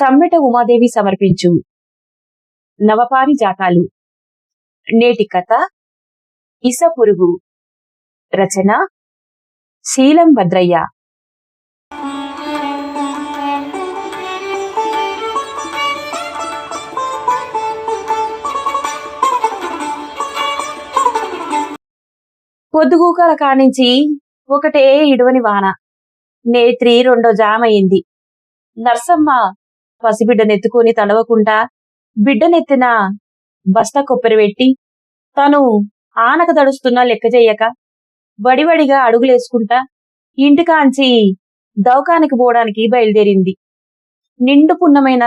సమ్మెట ఉమాదేవి సమర్పించు. నవపారి జాతాలు. నేటి కథ. ఇసపురుగు రచన. శీలం భద్రయ్య. పొద్దుగూకల కానించి ఒకటే ఇడవని వాన. నేత్రి రెండో జామయింది. నర్సమ్మ పసిబిడ్డనెత్తుకొని తడవకుండా బిడ్డనెత్తిన బస్తా కొప్పెర పెట్టి తను ఆనక తడుస్తున్నా లెక్క చెయ్యక వడివడిగా అడుగులేసుకుంటా ఇంటికాంచి దౌకానికి పోవడానికి బయలుదేరింది. నిండు పున్నమైన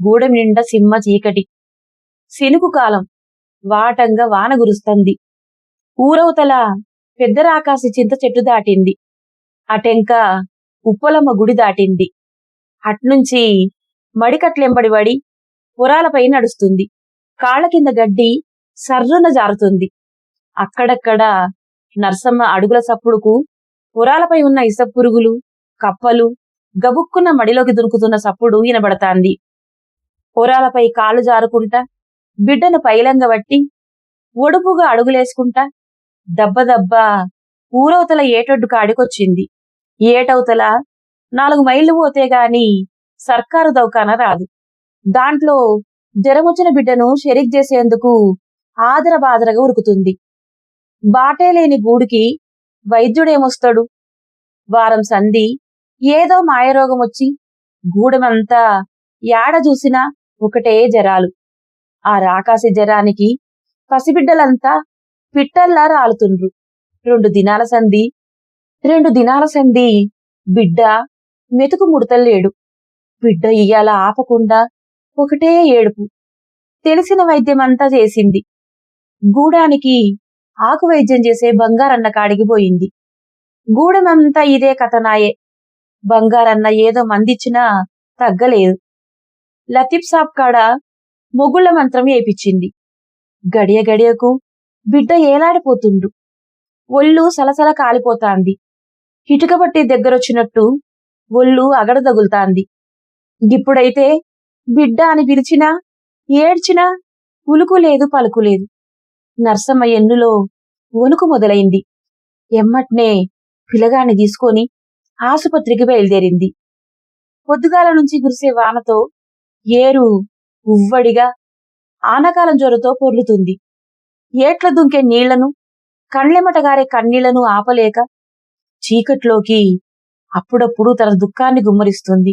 గూడెం నిండా సింహ చీకటి. శనుకు కాలం. వాటంగా వాన గురుస్తంది ఊరవతల పెద్దరాకాశి చింత చెట్టు దాటింది. అటెంక ఉప్పలమ్మ గుడి దాటింది. అట్నుంచి మడికట్లెంబడి పడి పురాలపై నడుస్తుంది. కాళ్ళ కింద గడ్డి సర్రున జారుతుంది. అక్కడక్కడ నర్సమ్మ అడుగుల సప్పుడుకు పురాలపై ఉన్న ఇసపురుగులు కప్పలు గబుక్కున్న మడిలోకి దునుకుతున్న సప్పుడు వినబడతాంది. పొరాలపై కాళ్ళు జారుకుంటా బిడ్డను పైలంగబట్టి ఒడుపుగా అడుగులేసుకుంటా దబ్బ దబ్బ ఊరవతల ఏటొడ్డు కాడికొచ్చింది ఏటవతల నాలుగు మైళ్ళు పోతే గాని సర్కారు దౌకాన రాదు. దాంట్లో జ్వరమొచ్చిన బిడ్డను షెరిక్ చేసేందుకు ఆదరబాదరగా ఉరుకుతుంది. బాటే లేని గూడికి వైద్యుడేమొస్తాడు? వారం సంధి ఏదో మాయరోగం వచ్చి గూడెమంతా యాడ చూసినా ఒకటే జరాలు. ఆ రాకాసి జరానికి పసిబిడ్డలంతా పిట్టల్లా రాలుతుండ్రు. రెండు దినాల సంధి రెండు దినాల సంధి బిడ్డ మెతుకు ముడతలేడు బిడ్డ ఇయ్యాల ఆపకుండా ఒకటే ఏడుపు. తెలిసిన వైద్యమంతా చేసింది. గూడానికి ఆకు వైద్యం చేసే బంగారన్న కాడికి పోయింది. గూడెమంతా ఇదే కథనాయే. బంగారన్న ఏదో మందిచ్చినా తగ్గలేదు. లతీఫ్ సాబ్ కాడ మొగుళ్ళ మంత్రం వేయించింది గడియ గడియకు బిడ్డ ఏలాడిపోతుండు. ఒళ్ళు సలసల కాలిపోతాంది. ఇటుకబట్టి దగ్గరొచ్చినట్టు ఒళ్ళు అగడ తగులుతాంది ఇప్పుడైతే బిడ్డ అని పిలిచినా ఏడ్చినా ఉలుకు లేదు పలుకు లేదు. నర్సమ్మ ఎన్నులో వణుకు మొదలైంది. ఎమ్మట్నే పిలగాన్ని తీసుకొని ఆసుపత్రికి బయలుదేరింది. పొద్దుగాల నుంచి కురిసే వానతో ఏరు ఉవ్వడిగా ఆనకాలం జ్వరతో పొర్లుతుంది. ఏట్ల దుంకే నీళ్ళను కళ్ళెమటగారే కన్నీళ్ళను ఆపలేక చీకట్లోకి అప్పుడప్పుడు తన దుఃఖాన్ని గుమ్మరిస్తుంది.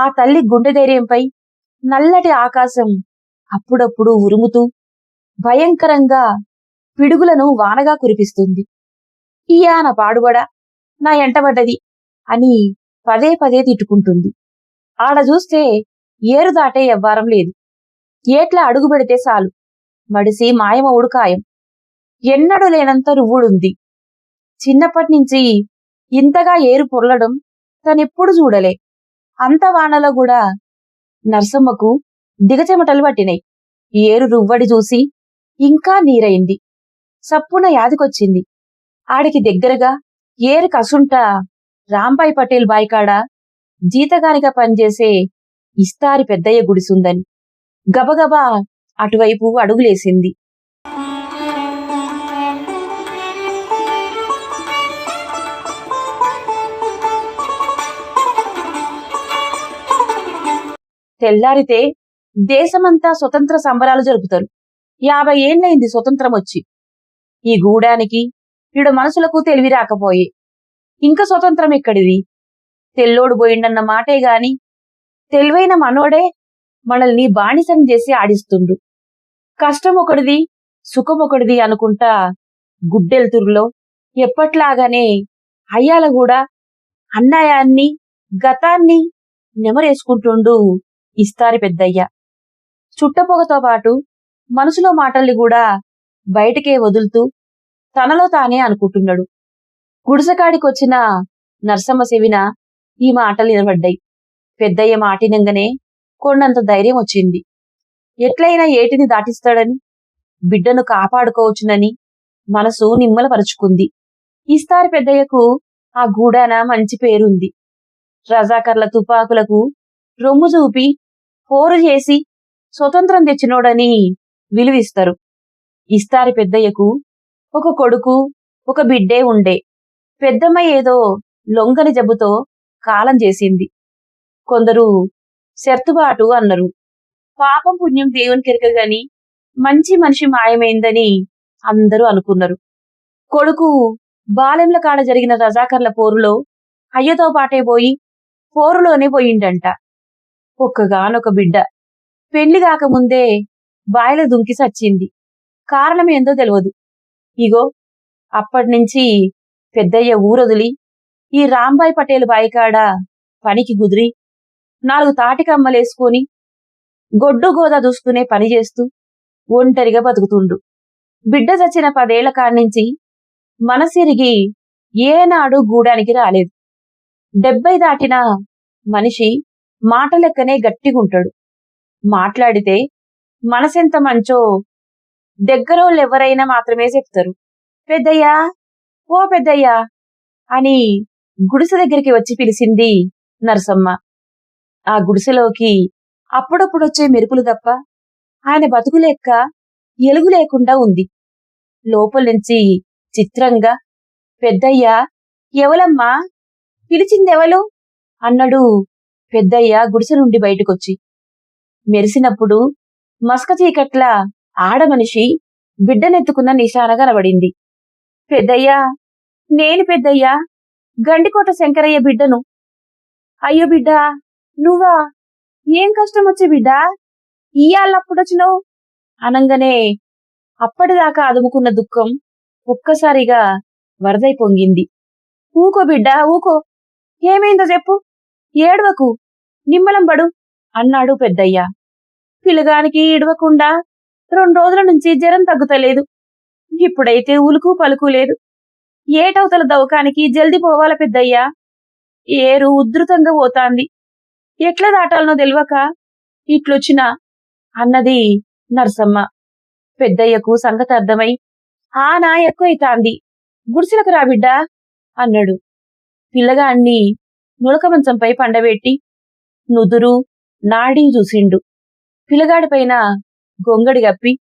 ఆ తల్లి గుండె ధైర్యంపై నల్లటి ఆకాశం అప్పుడప్పుడు ఉరుముతూ భయంకరంగా పిడుగులను వానగా కురిపిస్తుంది. ఈయాన పాడుబడా నా ఎంటబడ్డది అని పదే పదే తిట్టుకుంటుంది. ఆడ చూస్తే ఏరు దాటే ఎవ్వారం లేదు. ఏట్లా అడుగు పెడితే చాలు. మడిసి మాయమవుడు ఖాయం ఎన్నడూ లేనంత రువ్వుడుంది చిన్నప్పటి నుంచి ఇంతగా ఏరు పొర్లడం తనెప్పుడు చూడలే. అంత వానలో కూడా నర్సమ్మకు దిగచెమటలు పట్టినాయి. ఏరు రువ్వడి చూసి ఇంకా నీరైంది. సప్పున యాదికొచ్చింది. ఆడికి దగ్గరగా ఏరు కసుంట రాంబాయి పటేల్ బాయికాడ జీతగానిగా పనిచేసే ఇస్తారి పెద్దయ్య గుడిసుందని గబగబా అటువైపు అడుగులేసింది. తెల్లారితే దేశమంతా స్వతంత్ర సంబరాలు జరుపుతారు. యాభై ఏళ్ళైంది స్వతంత్రం వచ్చి ఈ గూడానికి ఈడు మనసులకు తెలివి రాకపోయే. ఇంకా స్వతంత్రం ఎక్కడిది? తెల్లోడు పోయిండన్న మాటే గాని తెలివైన మనోడే మనల్ని బానిసం చేసి ఆడిస్తుండు. కష్టం ఒకటిది సుఖం ఒకటిది అనుకుంటా గుడ్డెల్తురులో ఎప్పట్లాగానే అయ్యాల కూడా అన్నాయాన్ని గతాన్ని నెమరేసుకుంటుండు ఇస్తారి పెద్దయ్య. చుట్టపొగతో పాటు మనసులో మాటల్ని కూడా బయటకే వదులుతూ తనలో తానే అనుకుంటున్నాడు. గుడిసెకాడికొచ్చిన నర్సమ్మ సెవిన ఈ మాటలు వినబడ్డాయి. పెద్దయ్య మాటినంగానే కొండంత ధైర్యం వచ్చింది. ఎట్లయినా ఏటిని దాటిస్తాడని బిడ్డను కాపాడుకోవచ్చునని మనసు నిమ్మలపరుచుకుంది. ఇస్తారి పెద్దయ్యకు ఆ గూడాన మంచి పేరుంది. రజాకర్ల తుపాకులకు రొమ్ము చూపి పోరు చేసి స్వతంత్రం తెచ్చినోడని విలువిస్తారు. ఇస్తారి పెద్దయ్యకు ఒక కొడుకు ఒక బిడ్డే ఉండే. పెద్దమ్మ ఏదో లొంగని జబ్బుతో కాలం చేసింది. కొందరు శర్తుబాటు అన్నారు. పాపం పుణ్యం దేవుని కెరకగాని మంచి మనిషి మాయమైందని అందరూ అనుకున్నారు. కొడుకు బాలెంల కాడ జరిగిన రజాకర్ల పోరులో అయ్యతో పాటే పోయి పోరులోనే పోయిండంట. ఒక్కగానొక బిడ్డ. పెళ్ళి కాకముందే బాయిల దుంకి సచ్చింది. కారణం ఏందో తెలియదు ఇగో అప్పటినుంచి పెద్దయ్య ఊరొదిలి ఈ రాంబాయ్ పటేల్ బాయికాడ పనికి కుదిరి నాలుగు తాటికమ్మలేసుకొని గొడ్డు గోదా దూసుకునే పని చేస్తూ ఒంటరిగా బతుకుతుండు. బిడ్డ చచ్చిన పదేళ్ళ కాడ్నుంచి మనసిరిగి ఏనాడు గూడానికి రాలేదు. డెబ్బై దాటిన మనిషి మాట లెక్కనే గట్టిగుంటాడు. మాట్లాడితే మనసెంత మంచో దగ్గరోళ్ళెవరైనా మాత్రమే చెప్తారు. పెద్దయ్యా ఓ పెద్దయ్యా అని గుడిసె దగ్గరికి వచ్చి పిలిచింది నరసమ్మ. ఆ గుడిసెలోకి అప్పుడప్పుడొచ్చే మెరుపులు తప్ప ఆయన బతుకు లెక్క ఎలుగు లేకుండా ఉంది. లోపల నుంచి చిత్రంగా పెద్దయ్యా ఎవలమ్మా? పిలిచిందెవలు? అన్నడు పెద్దయ్య గుడిసె నుండి బయటకొచ్చి మెరిసినప్పుడు మస్క చీకట్ల ఆడమనిషి బిడ్డనెత్తుకున్న నిశాన కనబడింది. పెద్దయ్యా నేను పెద్దయ్యా గండికోట శంకరయ్య బిడ్డను. అయ్యో బిడ్డా నువ్వా? ఏం కష్టం వచ్చే బిడ్డా? ఇయ్యాళ్ళప్పుడొచ్చినావు? అనంగానే అప్పటిదాకా అదుముకున్న దుఃఖం ఒక్కసారిగా వరదై పొంగింది ఊకో బిడ్డా ఊకో. ఏమైందో చెప్పు. ఏడవకు నిమ్మలం బడు అన్నాడు పెద్దయ్య. పిల్లగానికి ఇడవకుండా రెండు రోజుల నుంచి జ్వరం తగ్గుతలేదు. ఇప్పుడైతే ఉలుకు పలుకు లేదు. ఏటవతల దవకానికి జల్ది పోవాల పెద్దయ్యా. ఏరు ఉధృతంగా పోతాంది. ఎట్లా దాటాలనో తెలియక ఇట్లొచ్చినా అన్నది నర్సమ్మ. పెద్దయ్యకు సంగతి అర్థమై ఆ నా ఎక్కువైతాంది. గుడిసెలకు రా బిడ్డా అన్నాడు. పిల్లగాన్ని నులక మంచంపై పండబెట్టి నుదురు నాడీ చూసిండు. పిలగాడిపైన గొంగడి గప్పి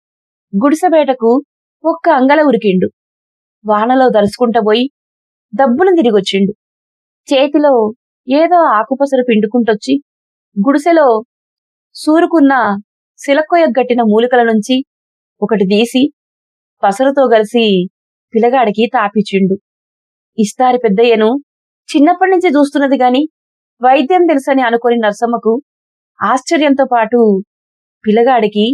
గుడిసెబేటకు ఒక్క అంగల ఉరికిండు. వానలో దరుచుకుంటా పోయి దబ్బున తిరిగొచ్చిండు. చేతిలో ఏదో ఆకుపసరు పిండుకుంటొచ్చి గుడిసెలో సూరుకున్న శిలకొయ్యగట్టిన మూలికల నుంచి ఒకటి తీసి పసరుతో కలిసి పిలగాడికి తాపిచిండు ఇస్తారి పెద్దయ్యను చిన్నప్పటి నుంచి చూస్తున్నది గాని వైద్యం తెలుసని అనుకుని నర్సమ్మకు ఆశ్చర్యంతో పాటు పిల్లగాడికి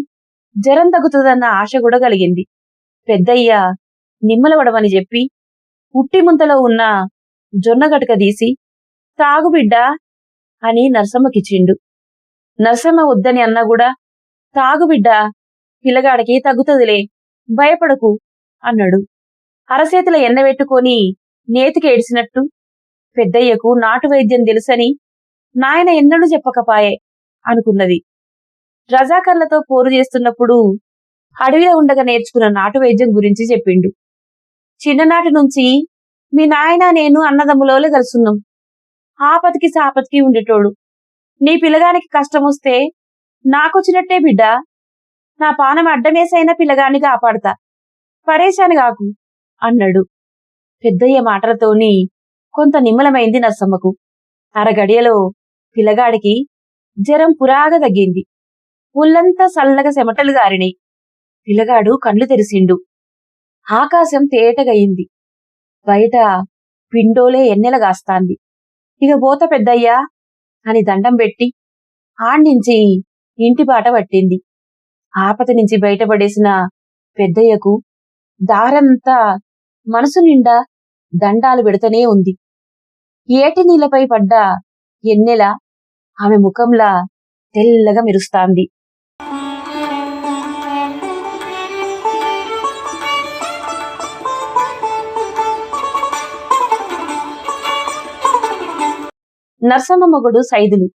జ్వరం తగ్గుతుందన్న ఆశ కూడా కలిగింది. పెద్దయ్య నిమ్మలవడమని చెప్పి ఉట్టి ముంతలో ఉన్న జొన్న గటక తీసి తాగుబిడ్డ అని నర్సమ్మకిచ్చిండు నర్సమ్మ వద్దని అన్నా కూడా తాగుబిడ్డ పిల్లగాడికి తగ్గుతుందిలే భయపడకు అన్నాడు. అరచేతిలో ఎన్నబెట్టుకొని నేతికి ఏడిసినట్టు పెద్దయ్యకు నాటు వైద్యం తెలుసని నాయన ఎన్నడూ చెప్పకపాయే అనుకున్నది. రజాకర్లతో పోరు చేస్తున్నప్పుడు అడవిలో ఉండగా నేర్చుకున్న నాటు వైద్యం గురించి చెప్పిండు. చిన్ననాటి నుంచి మీ నాయన నేను అన్నదమ్ములోలే కలుసున్నాం. ఆపతికి సాపతికి ఉండేటోడు. నీ పిల్లగానికి కష్టం వస్తే నాకొచ్చినట్టే బిడ్డ. నా పానం అడ్డమేసైనా పిల్లగాన్ని కాపాడతా. పరేశాని కాకు అన్నాడు. పెద్దయ్య మాటలతోని కొంత నిమ్మలమైంది నర్సమ్మకు. అరగడియలో పిల్లగాడికి జ్వరం పురాగా తగ్గింది. ఒళ్ళంతా చల్లగా చెమటలు గారినాయి. పిల్లగాడు కండ్లు తెరిసిండు. ఆకాశం తేటగయింది. బయట పిండోలే ఎన్నెలగాస్తాంది ఇక పోత పెద్దయ్యా అని దండం పెట్టి ఆండించి ఇంటి బాట పట్టింది. ఆపత నుంచి బయటపడేసిన పెద్దయ్యకు దారంతా మనసు నిండా దండాలు పెడుతూనే ఉంది. ఏటి నీళ్ళపై పడ్డ ఎన్నెల ఆమె ముఖంలా తెల్లగా మెరుస్తాంది. నర్సమ్మ మొగుడు సైదులు.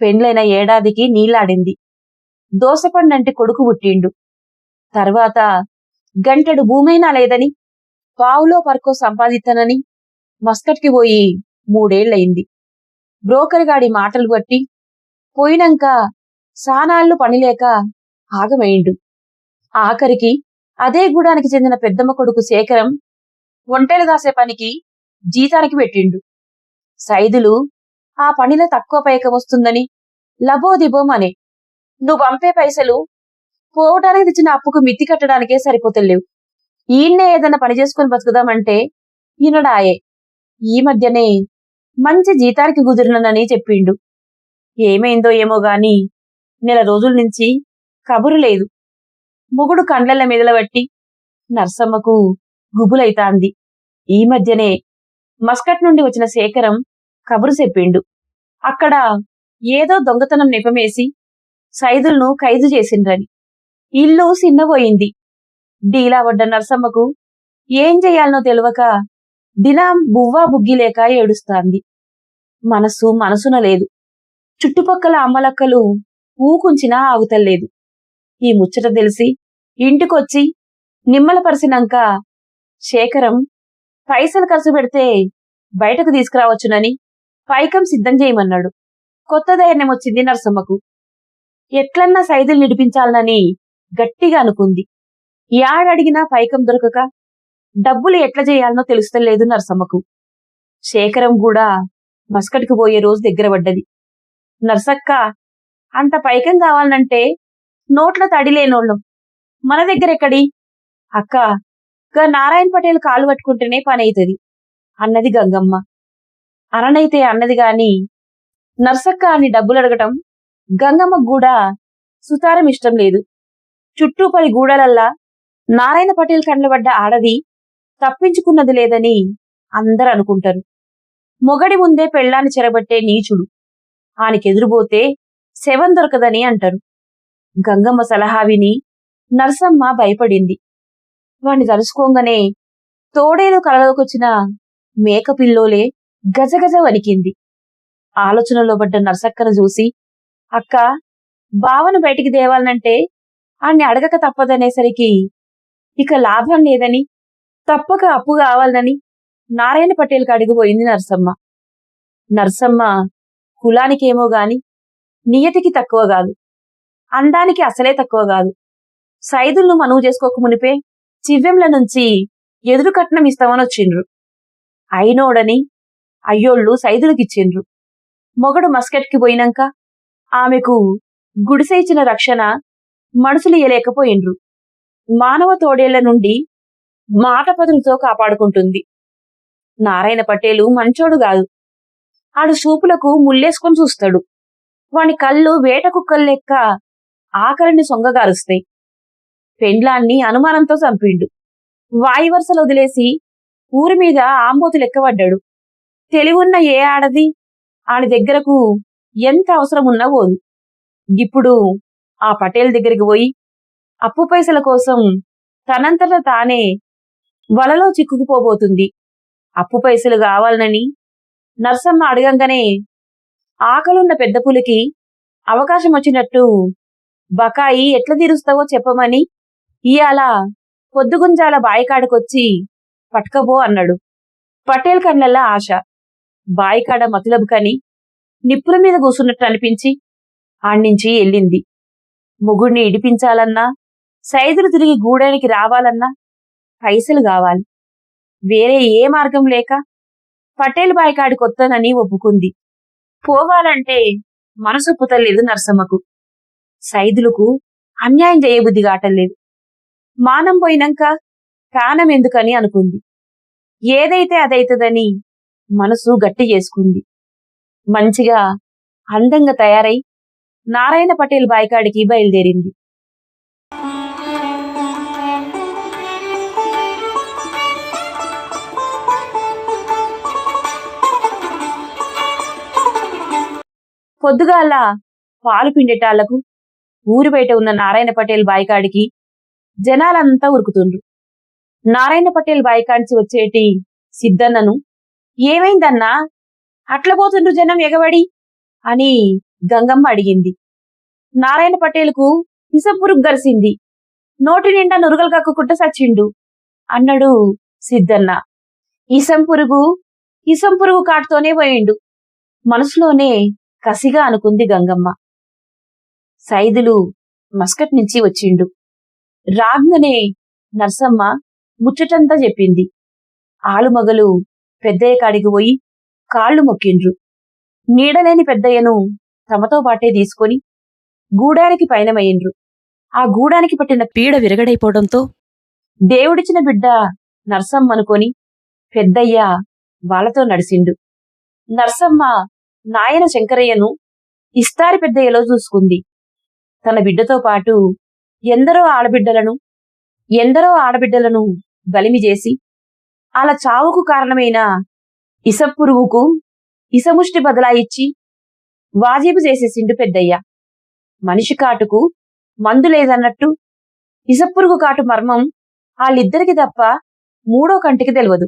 పెండ్లైన ఏడాదికి నీళ్ళాడింది. దోసపండంటి కొడుకు పుట్టిండు. తర్వాత గంటెడు భూమైనా లేదని పావులో పర్కో సంపాదిత్తనని మస్కట్కి పోయి మూడేళ్ళయింది బ్రోకర్ గాడి మాటలు బట్టి పోయినాక సానాళ్ళు పనిలేక ఆగమేయిండు. ఆఖరికి అదే గూడానికి చెందిన పెద్దమ్మ కొడుకు శేఖరం ఒంటెలు దాసే పనికి జీతానికి పెట్టిండు. సైదులు ఆ పనిలో తక్కువ పైక వస్తుందని లబోదిబోం అనే నువ్వు పంపే పైసలు పోవటానికి తెచ్చిన అప్పుకు మిత్తి కట్టడానికే సరిపోతలేవు. ఈయన్నే ఏదైనా పని చేసుకుని బతుకుదామంటే ఈనడాయే. ఈ మధ్యనే మంచి జీతానికి కుదిరినని చెప్పిండు. ఏమైందో ఏమో గాని నెల రోజుల నుంచి కబురు లేదు. మొగుడు కండ్ల మెదలబట్టి నర్సమ్మకు గుబులైతాంది. ఈ మధ్యనే మస్కట్ నుండి వచ్చిన శేఖరం కబురు చెప్పిండు. అక్కడ ఏదో దొంగతనం నెపమేసి సైదులను ఖైదు చేసిండ్రని. ఇల్లు సిన్నబోయింది. డీలా పడ్డ నర్సమ్మకు ఏం చెయ్యాలనో తెలియక దినం బువ్వా బుగ్గిలేక ఏడుస్తాంది. మనసు మనసున లేదు. చుట్టుపక్కల అమ్మలక్కలు ఊకుంచినా ఆగుతల్లేదు ఈ ముచ్చట తెలిసి ఇంటికొచ్చి నిమ్మలపరిసినాక శేఖరం పైసలు ఖర్చు పెడితే బయటకు తీసుకురావచ్చునని పైకం సిద్ధం చేయమన్నాడు. కొత్త ధైర్యం వచ్చింది నరసమ్మకు. ఎట్లన్నా సైదులు నిడిపించాలనని గట్టిగా అనుకుంది. యాడడిగినా పైకం దొరకక డబ్బులు ఎట్లా చేయాలనో తెలుస్తలేదు నర్సమ్మకు. శేఖరం కూడా మస్కట్కి పోయే రోజు దగ్గర పడ్డది. నర్సక్క అంత పైకం కావాలంటే నోట్ల తడి లేనోళ్ళం. మన దగ్గర ఎక్కడి? అక్క గా నారాయణ పటేల్ కాలు పట్టుకుంటేనే పని అవుతుంది అన్నది గంగమ్మ. అరణైతే అన్నది గాని నర్సక్క అని డబ్బులు అడగటం గంగమ్మకు కూడా సుతారం ఇష్టం లేదు. చుట్టూ పది గూడలల్లా నారాయణ పటేల్ కండ్లబడ్డ ఆడది తప్పించుకున్నది లేదని అందరు అనుకుంటారు. మొగడి ముందే పెళ్ళాన్ని చెరబట్టే నీచుడు. ఆనికెదురుబోతే శవం దొరకదని అంటారు. గంగమ్మ సలహా విని నర్సమ్మ భయపడింది. వాణ్ణి తలుసుకోగానే తోడేలు కలలోకొచ్చిన మేకపిల్లోలే గజగజ వణికింది. ఆలోచనలో పడ్డ నరసక్కను చూసి అక్క బావను బయటికి దేవాలనంటే ఆణ్ణి అడగక తప్పదనేసరికి ఇక లాభం లేదని తప్పక అప్పు కావాలని నారాయణ పటేల్కి అడిగిపోయింది నర్సమ్మ. నర్సమ్మ కులానికేమో గాని నియతికి తక్కువ కాదు. అందానికి అసలే తక్కువ కాదు. సైదులను మనువు చేసుకోక మునిపే చివ్వెంల నుంచి ఎదురు కట్నం ఇస్తామని వచ్చిండ్రు. అయినోడని అయ్యోళ్ళు సైదులకిచ్చిండ్రు. మొగడు మస్కెట్కి పోయినాక ఆమెకు గుడిసె ఇచ్చిన రక్షణ మనుషులు ఇయ్యలేకపోయిండ్రు మానవ తోడేళ్ళ నుండి మాట పదులతో కాపాడుకుంటుంది. నారాయణ పటేలు మంచోడు కాదు. ఆడు సూపులకు ముల్లేసుకొని చూస్తాడు. వాని కళ్ళు వేట కుక్కల్లెక్క ఆకలిని సొంగగారుస్తాయి. పెండ్లాన్ని అనుమానంతో చంపిండు. వాయి వరుసలు వదిలేసి ఊరి మీద ఆంబోతు లెక్కబడ్డాడు. తెలివున్న ఏ ఆడది? ఆడి దగ్గరకు ఎంత అవసరం ఉన్నా పోదు. ఇప్పుడు ఆ పటేల్ దగ్గరికి పోయి అప్పు పైసల కోసం తనంతట తానే వలలో చిక్కుకుపోబోతుంది. అప్పు పైసలు కావాలనని నర్సమ్మ అడగంగానే ఆకలున్న పెద్ద పులికి అవకాశం వచ్చినట్టు బకాయి ఎట్లా తీరుస్తావో చెప్పమని ఇయాల పొద్దుగుంజాల బాయికాడకొచ్చి పట్కబో అన్నాడు. పటేల్ కళ్ళల్లా ఆశ. బాయికాడ మతులబు కని నిప్పుల మీద కూసున్నట్టు అనిపించి ఆణ్నించి వెళ్ళింది ముగుడిని ఇడిపించాలన్నా సైదులు తిరిగి గూడానికి రావాలన్నా పైసలు కావాలి. వేరే ఏ మార్గం లేక పటేల్ బాయికాడి కొత్తనని ఒప్పుకుంది. పోవాలంటే మనసు పుతలేదు నరసమ్మకు. సైదులకు అన్యాయం చేయబుద్ధి కాటలేదు. మానం పోయినాక ప్రాణం ఎందుకని అనుకుంది. ఏదైతే అదైతదని మనసు గట్టి చేసుకుంది. మంచిగా అందంగా తయారై నారాయణ పటేల్ బాయికాడికి బయలుదేరింది. పొద్దుగాల పాలు పిండేటాళ్ళకు ఊరి బయట ఉన్న నారాయణ పటేల్ బాయికాడికి జనాలంతా ఉరుకుతుండ్రు. నారాయణ పటేల్ బాయికాడిచి వచ్చేటి సిద్ధన్నను ఏమైందన్నా? అట్ల పోతుండ్రు జనం ఎగబడి? అని గంగమ్మ అడిగింది. నారాయణ పటేల్కు ఇసపురుగు గరిసింది. నోటి నిండా నురుగలు కక్కుకుంట సచ్చిండు అన్నాడు సిద్ధన్న. ఇసం పురుగు ఇసం పురుగు కాటుతోనే పోయిండు. మనసులోనే కసిగా అనుకుంది గంగమ్మ. సైదులు మస్కట్ నుంచి వచ్చిండు. రాంగనే నర్సమ్మ ముచ్చటంతా చెప్పింది. ఆలుమగలు పెద్దయ్య కాడికి పోయి కాళ్ళు మొక్కిండ్రు. నీడలేని పెద్దయ్యను తమతో పాటే తీసుకొని గూడానికి పయనమయ్యిండ్రు. ఆ గూడానికి పట్టిన పీడ విరగడైపోవడంతో దేవుడిచ్చిన బిడ్డ నర్సమ్మనుకొని పెద్దయ్య వాళ్ళతో నడిసిండు. నర్సమ్మ నాయన శంకరయ్యను ఇస్తారి పెద్దయ్యలో చూసుకుంది? తన బిడ్డతో పాటు ఎందరో ఆడబిడ్డలను ఎందరో ఆడబిడ్డలను బలిమి చేసి అలా చావుకు కారణమైన ఇసపురుగుకు ఇసముష్టి బదలాయిచ్చి వాజీబు చేసేసిండు పెద్దయ్య. మనిషి కాటుకు మందు లేదన్నట్టు ఇసపురుగు కాటు మర్మం వాళ్ళిద్దరికి తప్ప మూడో కంటికి తెలియదు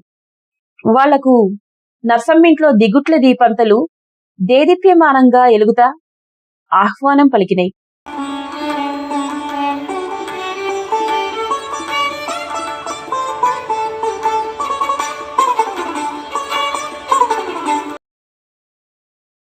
వాళ్ళకు నర్సమ్మింట్లో దిగుట్ల దీపంతలు దేదీప్యమానంగా ఎలుగుతా? ఆహ్వానం పలికినై.